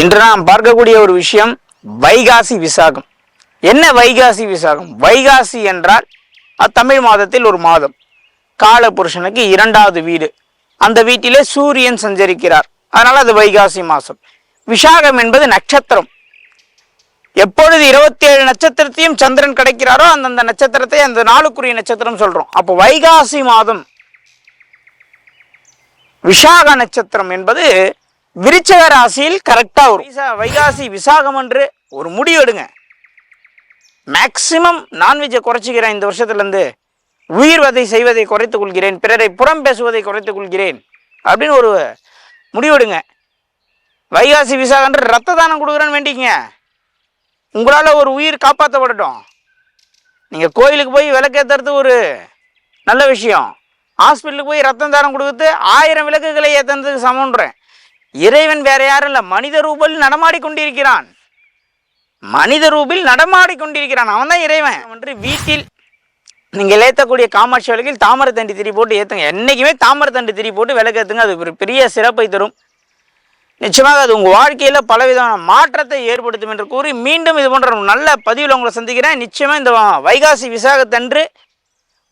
இன்று நாம் பார்க்கக்கூடிய ஒரு விஷயம் வைகாசி விசாகம். என்ன வைகாசி விசாகம்? வைகாசி என்றால் அத்தமிழ் மாதத்தில் ஒரு மாதம். காலபுருஷனுக்கு இரண்டாவது வீடு. அந்த வீட்டிலே சூரியன் சஞ்சரிக்கிறார். அதனால் அது வைகாசி மாதம். விசாகம் என்பது நட்சத்திரம். எப்பொழுது இருபத்தி ஏழு நட்சத்திரத்தையும் சந்திரன் கிடைக்கிறாரோ அந்தந்த நட்சத்திரத்தை அந்த நாளுக்குரிய நட்சத்திரம் சொல்றோம். அப்போ வைகாசி மாதம். விஷாக நட்சத்திரம் என்பது விருச்சக ராசியில் கரெக்டாக வரும். விசா- வைகாசி விசாகம் என்று ஒரு முடிவு எடுங்க. மேக்சிமம் நான்வெஜ்ஜை குறைச்சிக்கிறேன் இந்த வருஷத்துலேருந்து. உயிர் வதை செய்வதை குறைத்துக் கொள்கிறேன். பிறரை புறம் பேசுவதை குறைத்துக் கொள்கிறேன். அப்படின்னு ஒரு முடிவெடுங்க வைகாசி விசாகன்று ரத்த தானம் கொடுக்குறேன்னு வேண்டிக்கங்க. உங்களால் ஒரு உயிர் காப்பாற்றப்படட்டும் நீங்கள் கோயிலுக்கு போய் விளக்கேற்றுறது ஒரு நல்ல விஷயம். ஹாஸ்பிட்டலுக்கு போய் ரத்தம் தானம் கொடுக்குறது ஆயிரம் விளக்குகளை ஏற்றுறதுக்கு சமன்றேன் இறைவன் வேற யாரும் இல்லை மனித ரூபில் நடமாடி கொண்டிருக்கிறான் மனித ரூபில் நடமாடி கொண்டிருக்கிறான் அவன் தான் இறைவன் என்று வீட்டில் நீங்கள் ஏற்றக்கூடிய காமாட்சி விளக்கில் தாமரை தண்டி திரி போட்டு ஏற்றுங்க என்றைக்குமே தாமரை தண்டி திரி போட்டு விளக்கேற்றுங்க அது ஒரு பெரிய சிறப்பை தரும். நிச்சயமாக அது உங்கள் வாழ்க்கையில் பலவிதமான மாற்றத்தை ஏற்படுத்தும் என்று கூறி மீண்டும் இது போன்ற ஒரு நல்ல பதிவில் உங்களை சந்திக்கிறேன். நிச்சயமாக இந்த வைகாசி விசாகத்தன்று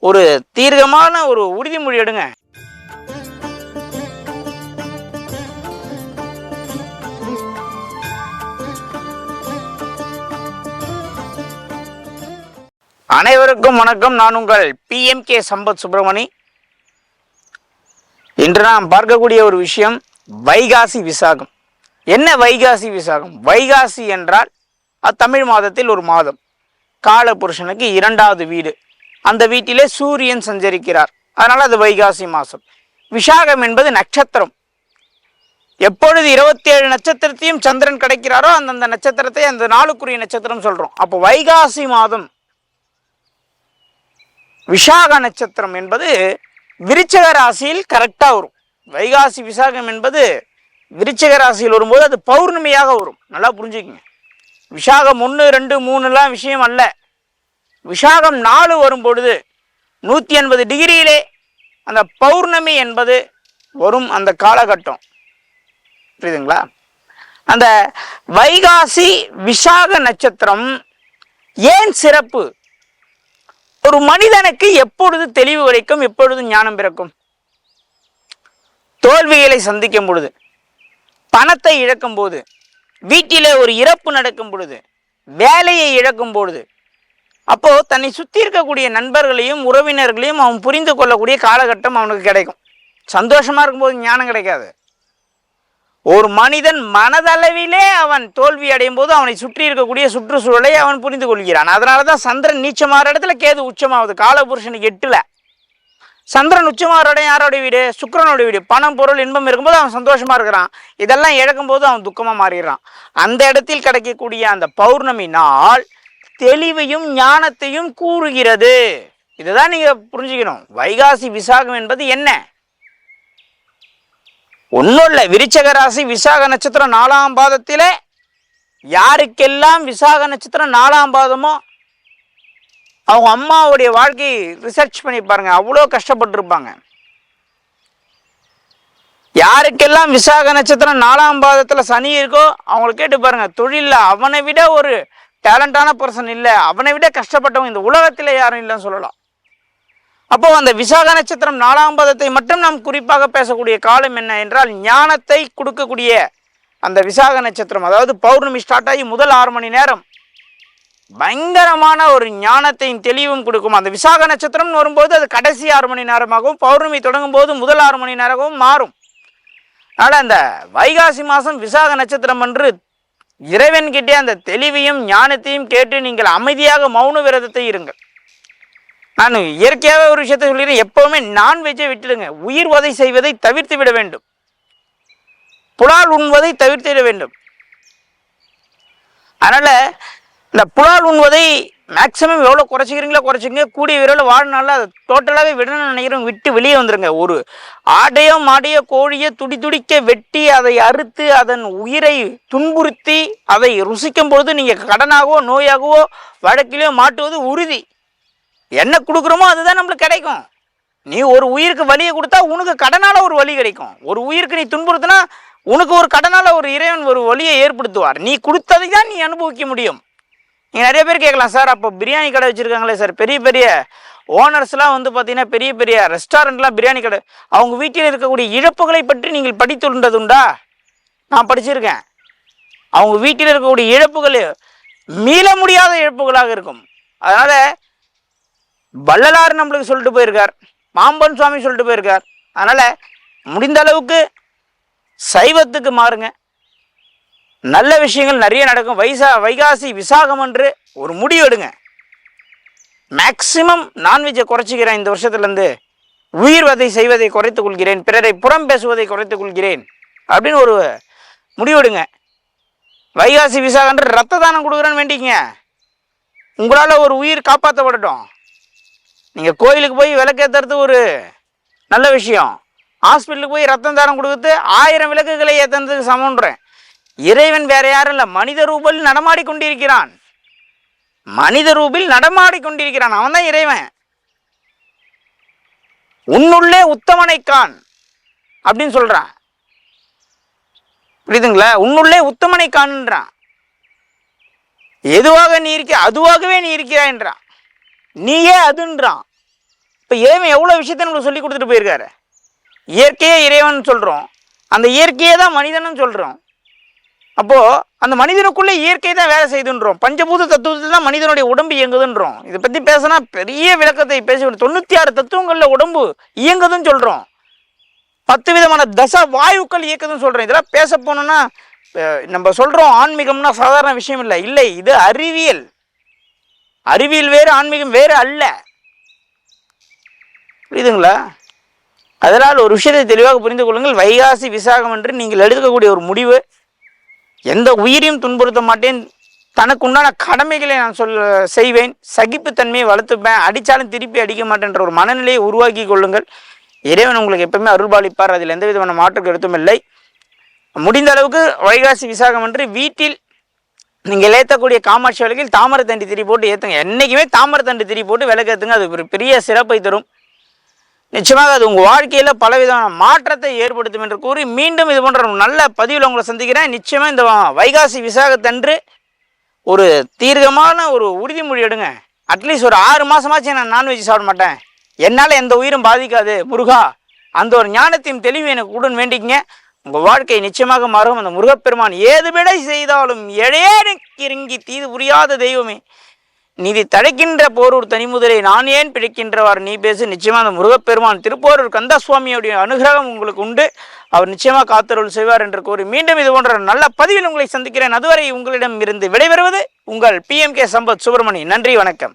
ஒரு தீர்க்கமான ஒரு உறுதிமொழி எடுங்க. அனைவருக்கும் வணக்கம். நான் உங்கள் பிஎம்கே சம்பத் சுப்பிரமணி. இன்று நாம் பார்க்கக்கூடிய ஒரு விஷயம் வைகாசி விசாகம். என்ன வைகாசி விசாகம்? வைகாசி என்றால் அது தமிழ் மாதத்தில் ஒரு மாதம். கால புருஷனுக்கு இரண்டாவது வீடு. அந்த வீட்டிலே சூரியன் சஞ்சரிக்கிறார். அதனால் அது வைகாசி மாதம். விஷாகம் என்பது நட்சத்திரம். எப்பொழுது இருபத்தி ஏழு நட்சத்திரத்தையும் சந்திரன் கிடைக்கிறாரோ அந்தந்த நட்சத்திரத்தை அந்த நாளுக்குரிய நட்சத்திரம் சொல்கிறோம் அப்போ வைகாசி மாதம் விசாக நட்சத்திரம் என்பது விருச்சக ராசியில் கரெக்டாக வரும். வைகாசி விசாகம் என்பது விருச்சக ராசியில் வரும்போது அது பௌர்ணமியாக வரும். நல்லா புரிஞ்சுக்கங்க. விஷாகம் ஒன்று ரெண்டு மூணுலாம் விஷயம் அல்ல. விஷாகம் நாலு வரும்பொழுது நூற்றி எண்பது டிகிரியிலே அந்த பௌர்ணமி என்பது வரும் அந்த காலகட்டம். புரியுதுங்களா? அந்த வைகாசி விசாக நட்சத்திரம் ஏன் சிறப்பு? ஒரு மனிதனுக்கு எப்பொழுது தெளிவு கிடைக்கும் எப்பொழுது ஞானம் பிறக்கும்? தோல்விகளை சந்திக்கும் பொழுது பணத்தை இழக்கும் போது வீட்டிலே ஒரு இறப்பு நடக்கும் பொழுது வேலையை இழக்கும் பொழுது அப்போ தன்னை சுற்றி இருக்கக்கூடிய நண்பர்களையும் உறவினர்களையும் அவன் புரிந்து கொள்ளக்கூடிய காலகட்டம் அவனுக்கு கிடைக்கும். சந்தோஷமா இருக்கும்போது ஞானம் கிடைக்காது. ஒரு மனிதன் மனதளவிலே அவன் தோல்வி அடையும் போது அவனை சுற்றி இருக்கக்கூடிய சுற்றுச்சூழலை அவன் புரிந்து கொள்கிறான். அதனால தான் சந்திரன் நீச்சமாற இடத்துல கேது உச்சமாகுது. காலபுருஷனுக்கு எட்டில். சந்திரன் உச்சமாகிற இடம் யாரோடைய வீடு? சுக்கரனோட வீடு. பணம் பொருள் இன்பம் இருக்கும்போது அவன் சந்தோஷமாக இருக்கிறான். இதெல்லாம் இழக்கும்போது அவன் துக்கமாக மாறிடுறான். அந்த இடத்தில் கிடைக்கக்கூடிய அந்த பௌர்ணமி நாள் தெளிவையும் ஞானத்தையும் கூறுகிறது. இதுதான் நீங்கள் புரிஞ்சுக்கணும். வைகாசி விசாகம் என்பது என்ன? ஒன்றும் இல்லை விருச்சக ராசி விசாக நட்சத்திரம் நாலாம் பாதத்திலே யாருக்கெல்லாம் விசாக நட்சத்திரம் நாலாம் பாதமோ அவங்க அம்மாவுடைய வாழ்க்கை ரிசர்ச் பண்ணி பாருங்க அவ்வளோ கஷ்டப்பட்டிருப்பாங்க. யாருக்கெல்லாம் விசாக நட்சத்திரம் நாலாம் பாதத்தில் சனி இருக்கோ அவங்கள கேட்டு பாருங்க தொழிலில் அவனை விட ஒரு டேலண்டான பர்சன் இல்லை அவனை விட கஷ்டப்பட்டவங்க இந்த உலகத்தில் யாரும் இல்லைன்னு சொல்லலாம். அப்போ அந்த விசாக நட்சத்திரம் நாலாம் பதத்தை மட்டும் நாம் குறிப்பாக பேசக்கூடிய காலம் என்ன என்றால் ஞானத்தை கொடுக்கக்கூடிய அந்த விசாக நட்சத்திரம். அதாவது பௌர்ணமி ஸ்டார்ட் ஆகி முதல் ஆறு மணி நேரம். பயங்கரமான ஒரு ஞானத்தையும் தெளிவும் கொடுக்கும். அந்த விசாக நட்சத்திரம்னு வரும்போது அது கடைசி ஆறு மணி நேரமாகவும் பௌர்ணமி தொடங்கும் போது முதல் ஆறு மணி நேரமாகவும் மாறும். அதனால் அந்த வைகாசி மாதம் விசாக நட்சத்திரம் என்று இறைவன்கிட்டே அந்த தெளிவையும் ஞானத்தையும் கேட்டு நீங்கள் அமைதியாக மௌன விரதத்தை இருங்கள். நான் இயற்கையாகவே ஒரு விஷயத்தை சொல்லிடுறேன். எப்போவுமே நான்வெஜ்ஜை விட்டுடுங்க. உயிர் வதை செய்வதை தவிர்த்து விட வேண்டும். புலால் உண்வதை தவிர்த்து விட வேண்டும். அதனால் இந்த புலால் உண்வதை மேக்ஸிமம் எவ்வளோ குறைச்சிக்கிறீங்களோ குறைச்சிங்க கூடிய விரைவில் வாழ்நாளில் அதை டோட்டலாகவே விடணும்னு நினைக்கிறோம் விட்டு வெளியே வந்துருங்க. ஒரு ஆடையோ மாடையோ கோழியோ துடி துடிக்க வெட்டி அதை அறுத்து அதன் உயிரை துன்புறுத்தி அதை ருசிக்கும் பொழுது நீங்கள் கடனாகவோ நோயாகவோ வழக்கிலையோ மாட்டுவது உறுதி. என்ன கொடுக்குறோமோ அதுதான் நம்மளுக்கு கிடைக்கும். நீ ஒரு உயிருக்கு வலியை கொடுத்தா உனக்கு கடனால் ஒரு வலி கிடைக்கும். ஒரு உயிருக்கு நீ துன்புறுத்தினா உனக்கு ஒரு கடனால் ஒரு இறைவன் ஒரு வழியை ஏற்படுத்துவார். நீ கொடுத்ததை தான் நீ அனுபவிக்க முடியும். நீங்கள் நிறைய பேர் கேட்கலாம் சார் அப்போ பிரியாணி கடை வச்சுருக்காங்களே சார். பெரிய பெரிய ஓனர்ஸ்லாம் வந்து பார்த்தீங்கன்னா பெரிய பெரிய ரெஸ்டாரண்ட்லாம் பிரியாணி கடை அவங்க வீட்டில் இருக்கக்கூடிய இழப்புகளை பற்றி நீங்கள் படித்துண்டதுண்டா நான் படிச்சிருக்கேன். அவங்க வீட்டில் இருக்கக்கூடிய இழப்புகள் மீள முடியாத இழப்புகளாக இருக்கும். அதனால் வள்ளலார் நம்மளுக்கு சொல்லிட்டு போயிருக்கார். மாம்பன் சுவாமி சொல்லிட்டு போயிருக்கார். அதனால் முடிந்த அளவுக்கு சைவத்துக்கு மாறுங்க. நல்ல விஷயங்கள் நிறைய நடக்கும். வைசா வைகாசி விசாகம் என்று ஒரு முடிவு எடுங்க. மேக்சிமம் நான்வெஜ்ஜை குறைச்சிக்கிறேன். இந்த வருஷத்துலேருந்து உயிர் வதை செய்வதை குறைத்துக் கொள்கிறேன். பிறரை புறம் பேசுவதை குறைத்துக் கொள்கிறேன். அப்படின்னு ஒரு முடிவெடுங்க வைகாசி விசாகன்று ரத்த தானம் கொடுக்குறேன்னு வேண்டிங்க உங்களால் ஒரு உயிர் காப்பாற்றப்படட்டும் நீங்கள் கோயிலுக்கு போய் விளக்கேற்றுறது ஒரு நல்ல விஷயம். ஹாஸ்பிட்டலுக்கு போய் ரத்தம் தானம் கொடுத்து ஆயிரம் விளக்குகளை ஏற்றுறதுக்கு சமன்றேன் இறைவன் வேற யாரும் இல்லை மனித ரூபில் நடமாடி கொண்டிருக்கிறான் மனித ரூபில் நடமாடி கொண்டிருக்கிறான் அவன் தான் இறைவன். உன்னுள்ளே உத்தமனை கான் அப்படின்னு சொல்றான். புரியுதுங்களா? உன்னுள்ளே உத்தமனை காண்ன்றான் எதுவாக நீ இருக்க அதுவாகவே நீ இருக்கிறாய்ன்றான் நீயே அதுன்றான். இப்போ இறைவன் எவ்வளோ விஷயத்த நம்மளுக்கு சொல்லி கொடுத்துட்டு போயிருக்காரு? இயற்கையே இறைவன் சொல்கிறோம் அந்த இயற்கையே தான் மனிதனும் சொல்கிறோம் அப்போது அந்த மனிதனுக்குள்ளே இயற்கை தான் வேலை செய்துன்றோம். பஞ்சபூத தத்துவத்தில் தான் மனிதனுடைய உடம்பு இயங்குதுன்றோம். இதை பற்றி பேசினா பெரிய விளக்கத்தை பேச தொண்ணூற்றி ஆறு தத்துவங்களில் உடம்பு இயங்குதுன்னு சொல்கிறோம் பத்து விதமான தச வாயுக்கள் இயக்குதுன்னு சொல்கிறேன் இதெல்லாம் பேச போனோன்னா நம்ம சொல்கிறோம் ஆன்மீகம்னா சாதாரண விஷயம் இல்லை. இல்லை இது அறிவியல். அறிவியல் வேறு ஆன்மீகம் வேறு அல்ல. புரியுதுங்களா? அதனால் ஒரு விஷயத்தை தெளிவாக புரிந்து கொள்ளுங்கள். வைகாசி விசாகம் என்று நீங்கள் எடுக்கக்கூடிய ஒரு முடிவு. எந்த உயிரையும் துன்புறுத்த மாட்டேன். தனக்குண்டான கடமைகளை நான் சொல் செய்வேன். சகிப்புத்தன்மையை வளர்த்துப்பேன். அடித்தாலும் திருப்பி அடிக்க மாட்டேன்ற ஒரு மனநிலையை உருவாக்கி கொள்ளுங்கள். இறைவன் உங்களுக்கு எப்பவுமே அருள்பாலிப்பார் அதில் எந்த விதமான மாற்று கருத்தும் இல்லை. முடிந்த அளவுக்கு வைகாசி விசாகம் என்று வீட்டில் நீங்கள் ஏற்றக்கூடிய காமாட்சி விளக்கில் தாமரை தண்டி திரி போட்டு ஏற்றுங்க என்றைக்குமே தாமரை தண்டி திரி போட்டு விளக்கேற்றுங்க அது ஒரு பெரிய சிறப்பை தரும். நிச்சயமாக அது உங்கள் வாழ்க்கையில் பலவிதமான மாற்றத்தை ஏற்படுத்தும் என்று கூறி மீண்டும் இது போன்ற நல்ல பதிவில் உங்களை சந்திக்கிறேன். நிச்சயமாக இந்த வைகாசி விசாகத்தன்று ஒரு தீர்க்கமான ஒரு உறுதிமொழி எடுங்க. அட்லீஸ்ட் ஒரு ஆறு மாதமாச்சு நான் நான்வெஜ் சாப்பிட மாட்டேன். என்னால் எந்த உயிரும் பாதிக்காது. முருகா அந்த ஒரு ஞானத்தையும் தெளிவு எனக்கு உடன் வேண்டிக்கங்க. உங்கள் வாழ்க்கை நிச்சயமாக மாறும். அந்த முருகப்பெருமான் ஏது விடை செய்தாலும் எழையனுக்கு இறங்கி தீது புரியாத தெய்வமே. நீதி தடைக்கின்ற போரூர் தனிமுதலை நான் ஏன் பிழைக்கின்றவர் நீ பேசு. நிச்சயமாக அந்த முருகப்பெருமான் திருப்போரூர் கந்தசுவாமியுடைய அனுகிரகம் உங்களுக்கு உண்டு. அவர் நிச்சயமாக காத்தருள் செய்வார் என்று கூறி மீண்டும் இது போன்ற நல்ல பதிவில் உங்களை சந்திக்கிறேன். அதுவரை உங்களிடம் இருந்து விடைபெறுவது உங்கள் பிஎம்கே சம்பத் சுப்பிரமணி நன்றி வணக்கம்.